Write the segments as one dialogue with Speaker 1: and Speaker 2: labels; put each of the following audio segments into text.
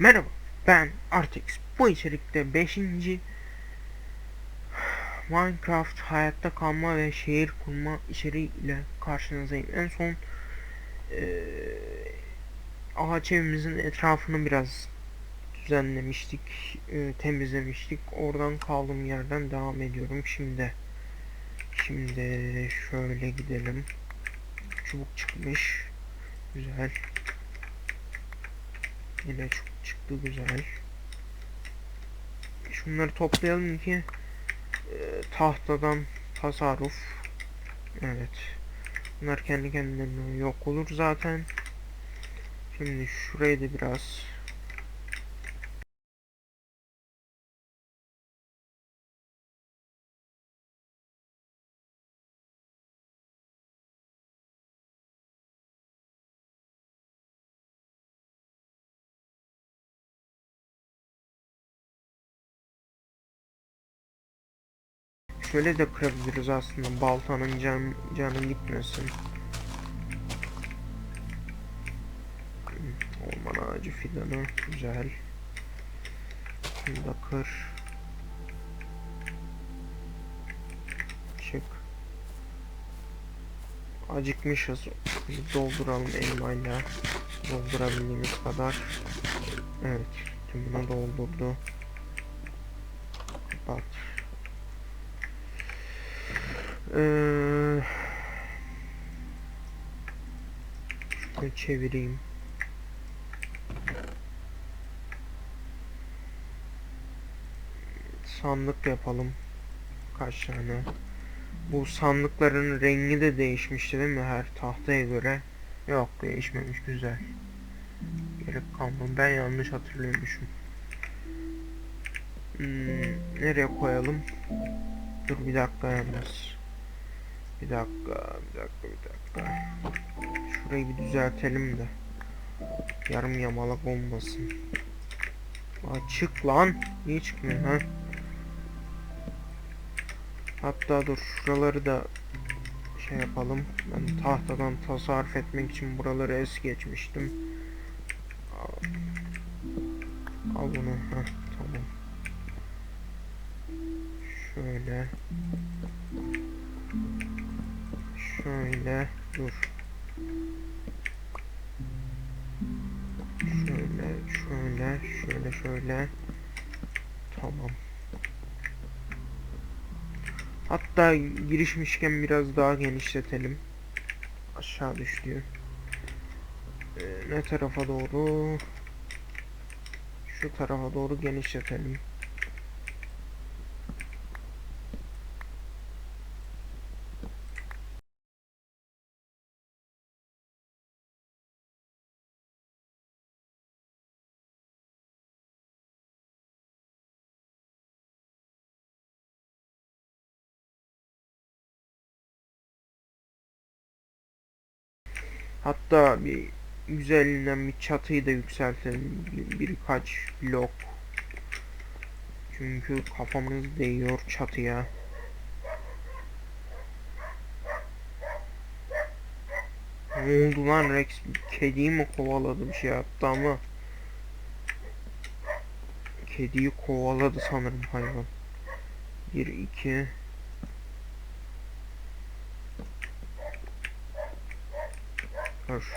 Speaker 1: Merhaba, ben Artex. Bu içerikte 5. Minecraft hayatta kalma ve şehir kurma içeriği ile karşınızdayım. En son eee ağaç evimizin etrafını biraz düzenlemiştik, eee, temizlemiştik. Oradan kaldığım yerden devam ediyorum. Şimdi şimdi şöyle gidelim. Çubuk çıkmış. Güzel. Yine çok çıktı güzel. Şunları toplayalım ki e, tahtadan tasarruf. Evet. Bunlar kendi kendilerine yok olur zaten. Şimdi şurayı da biraz şöyle de kırabiliriz aslında baltanın can, canı gitmesin. Orman ağacı fidanı güzel. Bunu da kır. Çık. Acıkmışız. Bir dolduralım elmayla. Doldurabildiğimiz kadar. Evet. Tümünü doldurdu. Kapat. Ee, çevireyim. Sandık yapalım. Kaç tane? Bu sandıkların rengi de değişmişti değil mi her tahtaya göre? Yok değişmemiş güzel. Gerek kalmadı. Ben yanlış hatırlıyormuşum. Hmm, nereye koyalım? Dur bir dakika yalnız. Bir dakika, bir dakika, bir dakika. Şurayı bir düzeltelim de. Yarım yamalak olmasın. Aa, çık lan. Niye çıkmıyor ha? Hatta dur şuraları da şey yapalım. Ben tahtadan tasarruf etmek için buraları es geçmiştim. Al, al bunu. Heh, tamam. Şöyle. Şöyle dur. Şöyle, şöyle, şöyle, şöyle. Tamam. Hatta girişmişken biraz daha genişletelim. Aşağı düştü. Ee, ne tarafa doğru? Şu tarafa doğru genişletelim. Hatta bir güzelinden bir çatıyı da yükseltelim. Bir- Birkaç blok. Çünkü kafamız değiyor çatıya. Ne oldu lan Rex? Kediyi mi kovaladı bir şey yaptı ama. Kediyi kovaladı sanırım hayvan. Bir iki. Dur.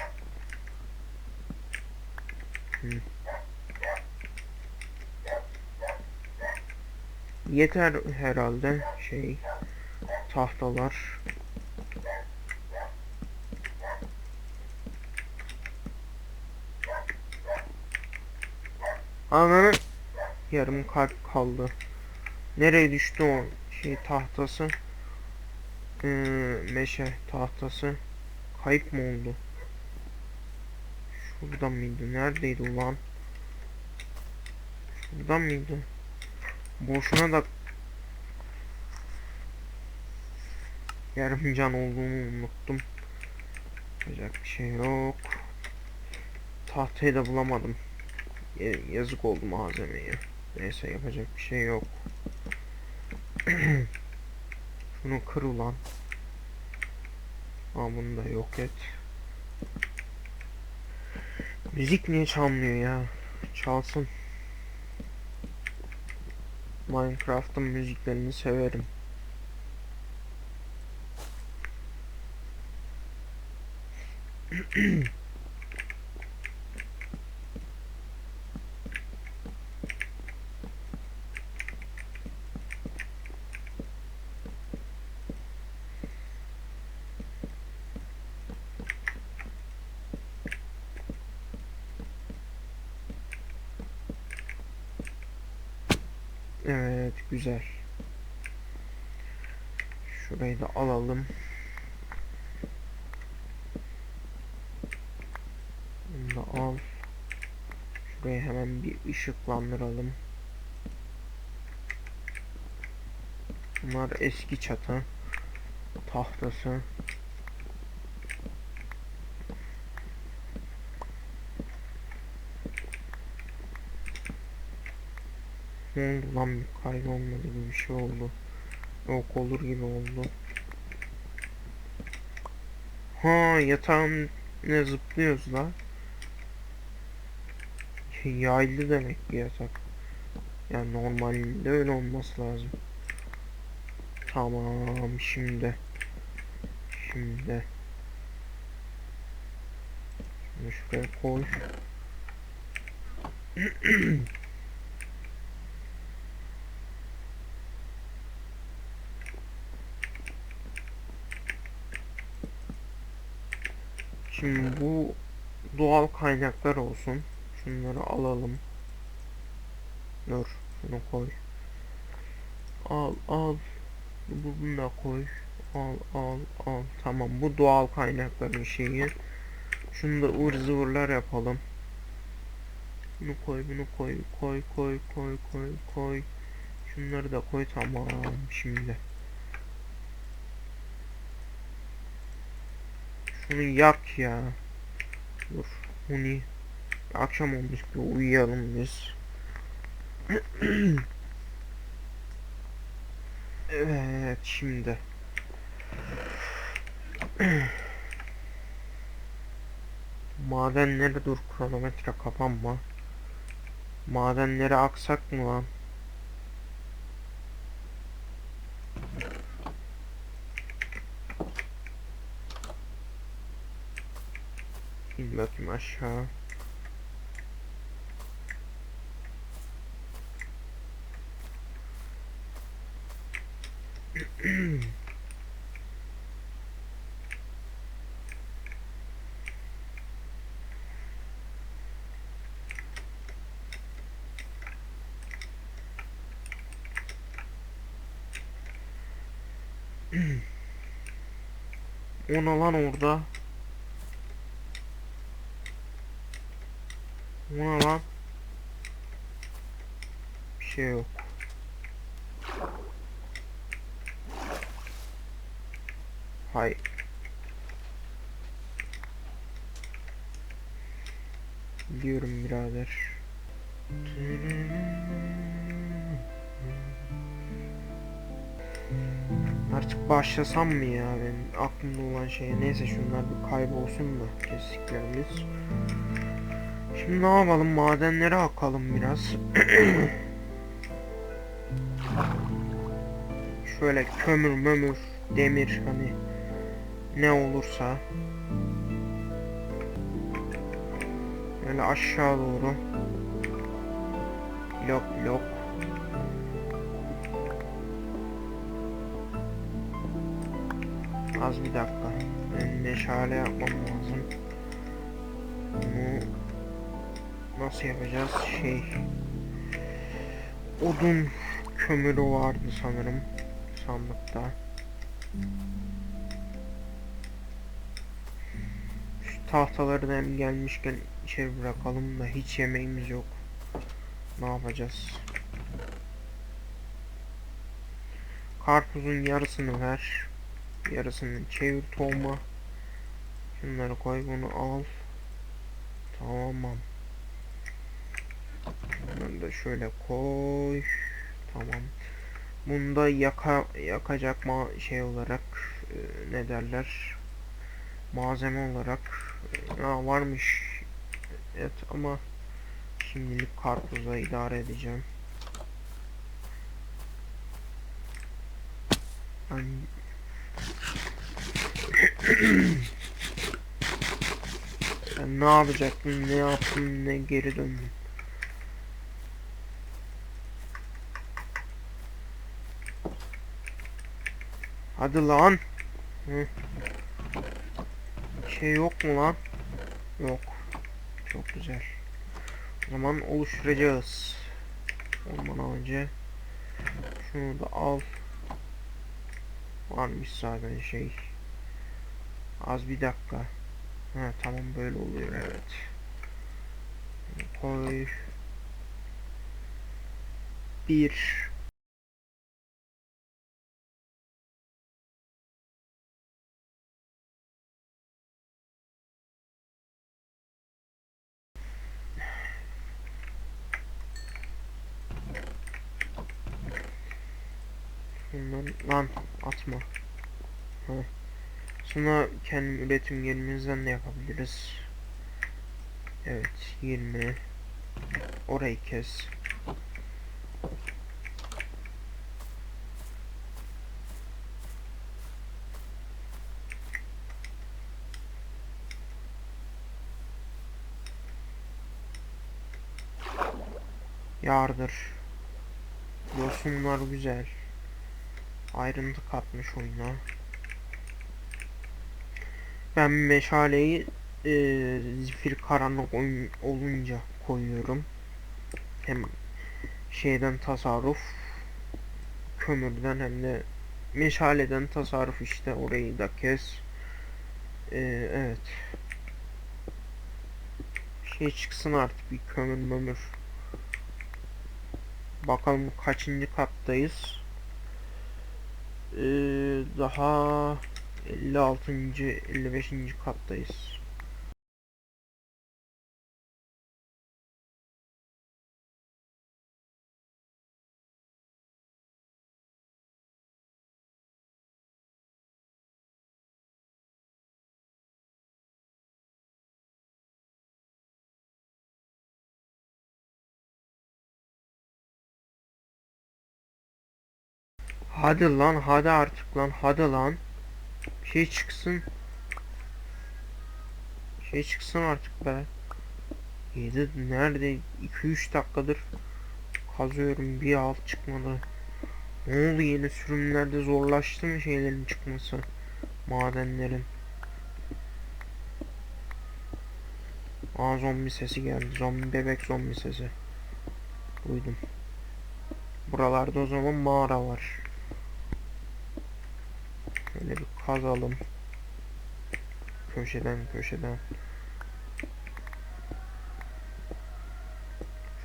Speaker 1: Yeter herhalde şey tahtalar. Ananı yarım kalp kaldı. Nereye düştü o şey tahtası? Ee, meşe tahtası. Kayıp mı oldu? Şuradan mıydı? Neredeydi ulan? Şuradan mıydı? Boşuna da yarım can olduğunu unuttum. Yapacak bir şey yok. Tahtayı da bulamadım. Ya- yazık oldu malzemeye. Neyse yapacak bir şey yok. Şunu kır ulan. Aa bunu da yok et. Müzik niye çalmıyor ya? çalsın. Minecraft'ın müziklerini severim. Evet, güzel. Şurayı da alalım. Bunu da al. Şurayı hemen bir ışıklandıralım. Bunlar eski çatı. Tahtası. Oldu lan kaybolmadı gibi bir şey oldu. Yok olur gibi oldu. Ha yatağın ne zıplıyoruz la. Yaylı demek ki yatak. Yani normalde öyle olması lazım. Tamam şimdi. Şimdi. Şunu şuraya koy. Şimdi bu doğal kaynaklar olsun. Şunları alalım. Dur, şunu koy. Al, al. Bunu da koy. Al, al, al. Tamam, bu doğal kaynakların şeyi. Şunu da ıvır zıvırlar yapalım. Bunu koy, bunu koy, koy, koy, koy, koy, koy. Şunları da koy, tamam. Şimdi. Şunu yak ya. Dur. Bunu akşam olmuş bir uyuyalım biz. evet şimdi. Madenleri dur kronometre kapanma. Madenleri aksak mı lan? İn bakayım aşağı. Ona lan orada. Ne lan? Bir şey yok. Hay. Biliyorum birader. Artık başlasam mı ya ben aklımda olan şeye neyse şunlar bir kaybolsun da kestiklerimiz. Şimdi ne yapalım? Madenlere akalım biraz. Şöyle kömür mömür demir hani ne olursa. Böyle aşağı doğru. Blok blok. Az bir dakika. Ben meşale yapmam lazım. Bunu nasıl yapacağız? Şey odun kömürü vardı sanırım sandıkta. Şu tahtaları da hem gelmişken içeri bırakalım da hiç yemeğimiz yok. Ne yapacağız? Karpuzun yarısını ver yarısını çevir tohuma. Şunları koy bunu al. Tamam bunu da şöyle koy. Tamam. Bunda yaka yakacak ma şey olarak e, ne derler? Malzeme olarak e, ha, varmış. Evet ama Şimdilik karpuzla idare edeceğim. Ben ne yapacaktım, ne yaptım, ne geri döndüm. Hadi lan. Hı. Şey yok mu lan? Yok. Çok güzel. O zaman oluşturacağız. Ondan önce şunu da al. Varmış zaten şey. Az bir dakika. Ha tamam böyle oluyor evet. Koy. Bir. Bundan lan atma. Ha. Sonra kendi üretim yerimizden de yapabiliriz. Evet 20 Orayı kes. Yardır. Yosunlar güzel. Ayrıntı katmış oyuna. Ben meşaleyi e, zifir karanlık oyun olunca koyuyorum. Hem şeyden tasarruf kömürden hem de meşaleden tasarruf işte orayı da kes. E, evet. Şey çıksın artık bir kömür mömür. Bakalım kaçıncı kattayız. Ee, daha 56. 55. kattayız. Hadi lan hadi artık lan hadi lan. Bir şey çıksın. Bir şey çıksın artık be. 7 nerede 2-3 dakikadır kazıyorum bir alt çıkmadı. Ne oldu yeni sürümlerde zorlaştı mı şeylerin çıkması? Madenlerin. Aa zombi sesi geldi. Zombi bebek zombi sesi. Duydum. Buralarda o zaman mağara var. Şöyle bir kazalım. Köşeden köşeden.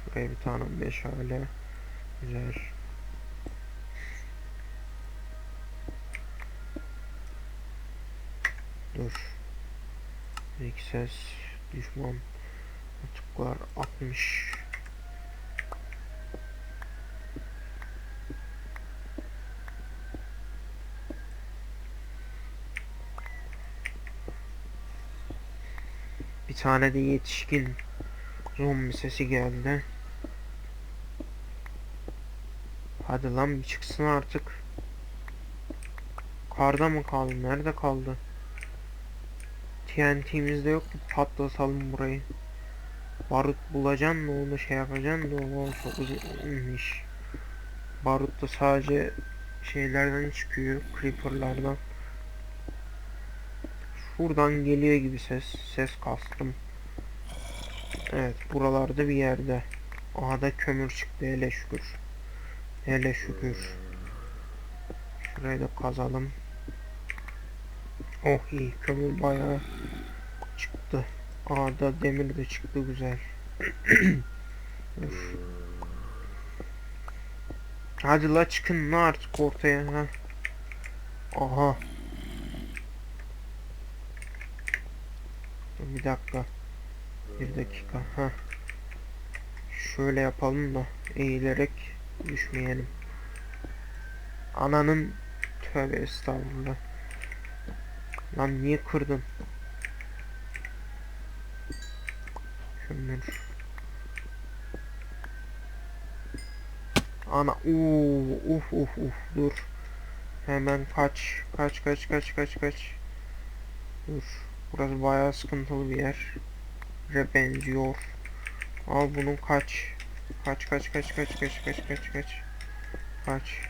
Speaker 1: Şuraya bir tane meşale. Güzel. Dur. İlk ses düşman atıklar 60 Bir tane de yetişkin zombi sesi geldi. Hadi lan bir çıksın artık. Karda mı kaldı? Nerede kaldı? TNT'mizde yok mu? Patlatalım burayı. Barut bulacaksın da onu şey yapacaksın da o çok uzun iş. Barut da sadece şeylerden çıkıyor. Creeper'lardan. Şuradan geliyor gibi ses. Ses kastım. Evet buralarda bir yerde. Aha da kömür çıktı hele şükür. Hele şükür. Şurayı da kazalım. Oh iyi kömür bayağı çıktı. Aha da demir de çıktı güzel. Hadi la çıkın artık ortaya ha. Aha. Bir dakika. Bir dakika. Ha. Şöyle yapalım da eğilerek düşmeyelim. Ananın tövbe estağfurullah. Lan niye kırdın? Kömür. Ana uuu uf uf uf dur. Hemen kaç kaç kaç kaç kaç kaç. Dur. Burası bayağı sıkıntılı bir yer. Re benziyor. Al bunu kaç. Kaç kaç kaç kaç kaç kaç kaç kaç. Kaç.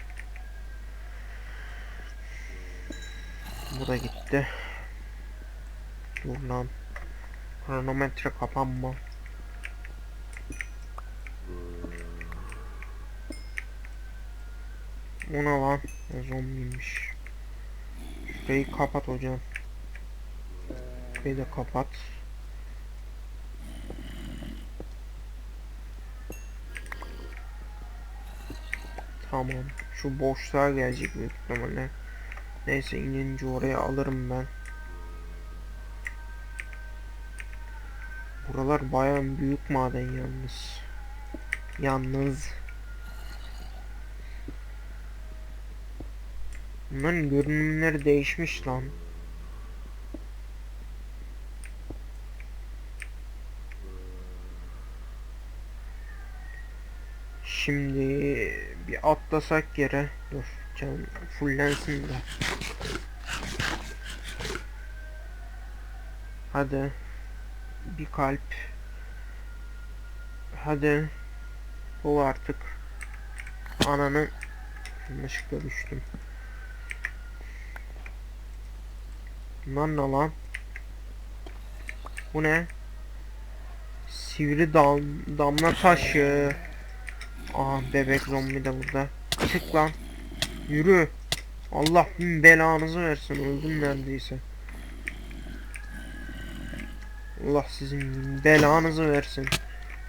Speaker 1: Bu da gitti. Dur lan. Kronometre kapanma. O ne lan? Zombiymiş. Şurayı kapat hocam. Şurayı da kapat. Tamam. Şu boşluğa gelecek büyük ihtimalle. Neyse inince oraya alırım ben. Buralar bayağı büyük maden yalnız. Yalnız. Bunların görünümleri değişmiş lan. Şimdi bir atlasak yere. Dur canım fullensin de. Hadi. Bir kalp. Hadi. Ol artık. Ananı yanlışlıkla düştüm. Bunlar ne lan? Bu ne? Sivri dam damla taşı. Aa bebek zombi de burada. Çık lan. Yürü. Allah bin belanızı versin. Öldüm neredeyse. Allah sizin belanızı versin.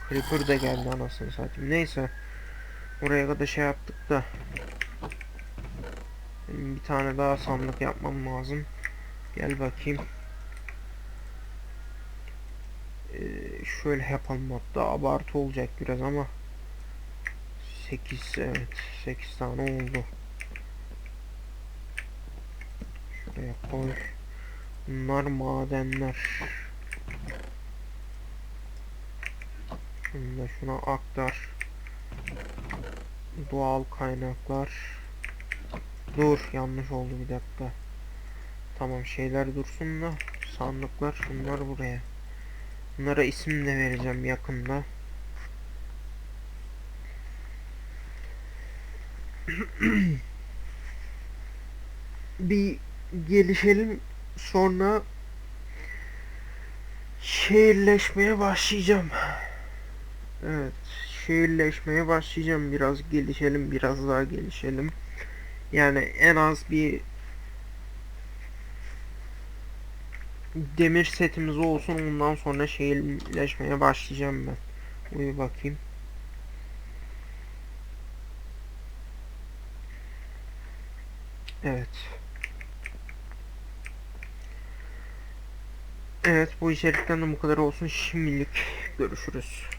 Speaker 1: Creeper da geldi anasını satayım. Neyse. Oraya kadar şey yaptık da. Benim bir tane daha sandık yapmam lazım. Gel bakayım. Ee, şöyle yapalım hatta abartı olacak biraz ama 8 evet 8 tane oldu. Şuraya koy. Bunlar madenler. Da şuna aktar. Doğal kaynaklar. Dur yanlış oldu bir dakika. Tamam şeyler dursun da sandıklar şunlar buraya. Bunlara isim de vereceğim yakında. bir gelişelim sonra şehirleşmeye başlayacağım. Evet, şehirleşmeye başlayacağım. Biraz gelişelim, biraz daha gelişelim. Yani en az bir demir setimiz olsun ondan sonra şehirleşmeye başlayacağım ben. Uyu bakayım. Evet. Evet bu içerikten de bu kadar olsun. Şimdilik görüşürüz.